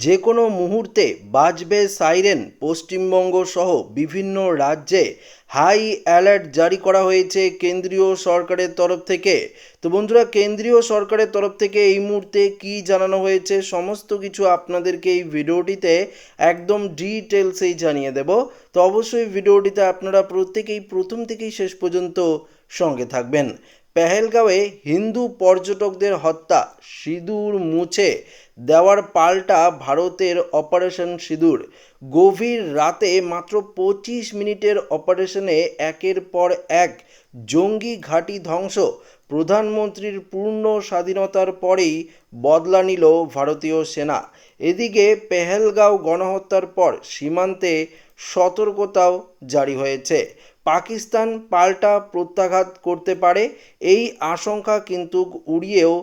যে কোনো মুহূর্তে বাজবে সাইরেন পশ্চিমবঙ্গ সহ বিভিন্ন রাজ্যে। হাই অ্যালার্ট জারি করা হয়েছে কেন্দ্রীয় সরকারের তরফ থেকে। তো বন্ধুরা, কেন্দ্রীয় সরকারের তরফ থেকে এই মুহূর্তে কি জানানো হয়েছে সমস্ত কিছু আপনাদেরকে এই ভিডিওটিতে একদম ডিটেলসেই জানিয়ে দেব। তো অবশ্যই ভিডিওটিতে আপনারা প্রত্যেকেই প্রথম থেকেই শেষ পর্যন্ত সঙ্গে থাকবেন। পেহেলগাঁওয়ে হিন্দু পর্যটকদের হত্যা সিঁদুর মুছে দেওয়ার পাল্টা ভারতের অপারেশন সিঁদুর। গভীর রাতে মাত্র পঁচিশ মিনিটের অপারেশনে একের পর এক জঙ্গি ঘাঁটি ধ্বংস। প্রধানমন্ত্রীর পূর্ণ স্বাধীনতার পরেই বদলা নিল ভারতীয় সেনা। এদিকে পেহেলগাঁও গণহত্যার পর সীমান্তে সতর্কতাও জারি হয়েছে। পাকিস্তান পাল্টা প্রত্যাঘাত করতে পারে, এই আশঙ্কা কিন্তু উড়িয়েও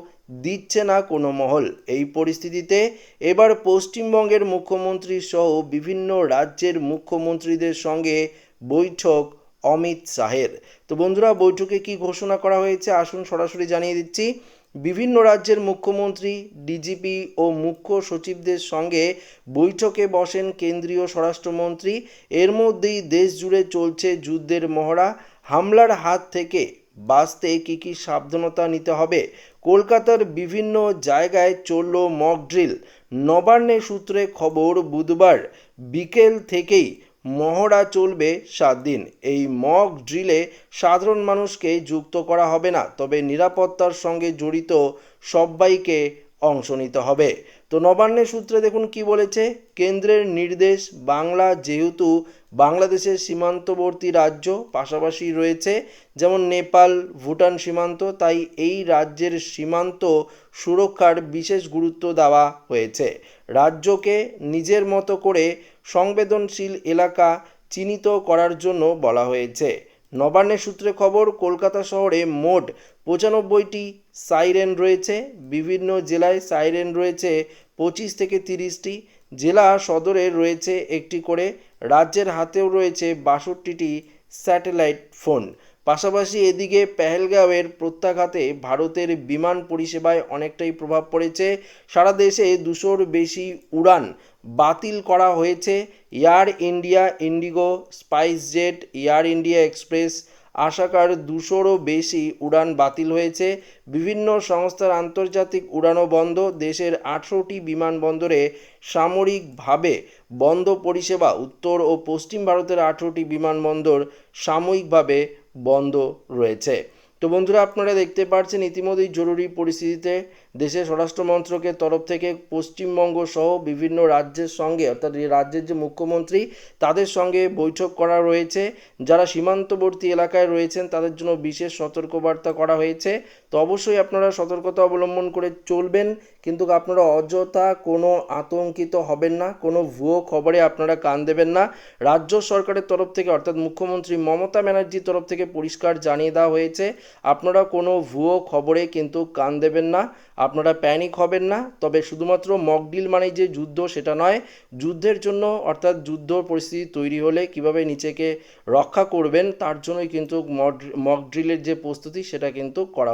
দিচ্ছে না কোনো মহল। এই পরিস্থিতিতে এবার পশ্চিমবঙ্গের মুখ্যমন্ত্রী সহ বিভিন্ন রাজ্যের মুখ্যমন্ত্রীদের সঙ্গে বৈঠক অমিত শাহের। তো বন্ধুরা, বৈঠকে কি ঘোষণা করা হয়েছে? আসুন সরাসরি জানিয়ে দিচ্ছি। বিভিন্ন রাজ্যের মুখ্যমন্ত্রী ডিজিপি ও মুখ্য সচিবদের সঙ্গে বৈঠকে বসেন কেন্দ্রীয় স্বরাষ্ট্রমন্ত্রী। এর মধ্যেই দেশ জুড়ে চলছে যুদ্ধের মহড়া। হামলার হাত থেকে বাঁচতে কী কী সাবধানতা নিতে হবে? কলকাতার বিভিন্ন জায়গায় চলল মক ড্রিল নবান্নে সূত্রে খবর, বুধবার বিকেল থেকেই মহড়া চলবে সাত দিন। এই মক ড্রিলে সাধারণ মানুষকে যুক্ত করা হবে না, তবে নিরাপত্তার সঙ্গে জড়িত সবাইকে অংশ নিতে হবে। তো নবান্নের সূত্রে দেখুন কি বলেছে? কেন্দ্রের নির্দেশ বাংলা যেহেতু বাংলাদেশের সীমান্তবর্তী রাজ্য পাশাপাশি রয়েছে, যেমন নেপাল, ভুটান সীমান্ত, তাই এই রাজ্যের সীমান্ত সুরক্ষার বিশেষ গুরুত্ব দেওয়া হয়েছে। রাজ্যকে নিজের মতো করে সংবেদনশীল এলাকা চিহ্নিত করার জন্য বলা হয়েছে। নবান্নের সূত্রে খবর, কলকাতা শহরে মোট পঁচানব্বইটি সাইরেন রয়েছে। বিভিন্ন জেলায় সাইরেন রয়েছে পঁচিশ থেকে তিরিশটি। জেলা সদরে রয়েছে একটি করে। রাজ্যের হাতেও রয়েছে বাষট্টিটি স্যাটেলাইট ফোন। পাশাপাশি এদিকে পেহেলগাঁওয়ের প্রত্যাঘাতে ভারতের বিমান পরিষেবায় অনেকটাই প্রভাব পড়েছে। সারা দেশে দুশোর বেশি উড়ান বাতিল করা হয়েছে। Air India, IndiGo SpiceJet Air India Express আশাকার দুশোরও বেশি উড়ান বাতিল হয়েছে। বিভিন্ন সংস্থার আন্তর্জাতিক উড়ানও বন্ধ। দেশের আঠেরোটি বিমানবন্দরে সামরিকভাবে বন্ধ পরিষেবা। উত্তর ও পশ্চিম ভারতের আঠেরোটি বিমানবন্দর সাময়িকভাবে বন্ধ রয়েছে। তো বন্ধুরা, আপনারা দেখতে পাচ্ছেন ইতিমধ্যেই জরুরি পরিস্থিতিতে দেশের স্বরাষ্ট্র মন্ত্রকের তরফ থেকে পশ্চিমবঙ্গ সহ বিভিন্ন রাজ্যের সঙ্গে, অর্থাৎ রাজ্যের যে মুখ্যমন্ত্রী, তাদের সঙ্গে বৈঠক করা রয়েছে। যারা সীমান্তবর্তী এলাকায় রয়েছেন, তাদের জন্য বিশেষ সতর্কবার্তা করা হয়েছে। তো অবশ্যই আপনারা সতর্কতা অবলম্বন করে চলবেন, কিন্তু আপনারা অযথা কোনো আতঙ্কিত হবেন না, কোনো ভুয়ো খবরে আপনারা কান দেবেন না। রাজ্য সরকারের তরফ থেকে, অর্থাৎ মুখ্যমন্ত্রী মমতা ব্যানার্জির তরফ থেকে পরিষ্কার জানিয়ে দেওয়া হয়েছে, আপনারা কোনো ভুয়ো খবরে কিন্তু কান দেবেন না, আপনারা প্যানিক হবেন না। তবে শুধুমাত্র মকডিল মানে যে যুদ্ধ, সেটা নয়, যুদ্ধের জন্য, অর্থাৎ যুদ্ধ পরিস্থিতি তৈরি হলে কীভাবে নিজেকে রক্ষা করবেন, তার জন্যই কিন্তু মক ড্রিলের যে প্রস্তুতি, সেটা কিন্তু করা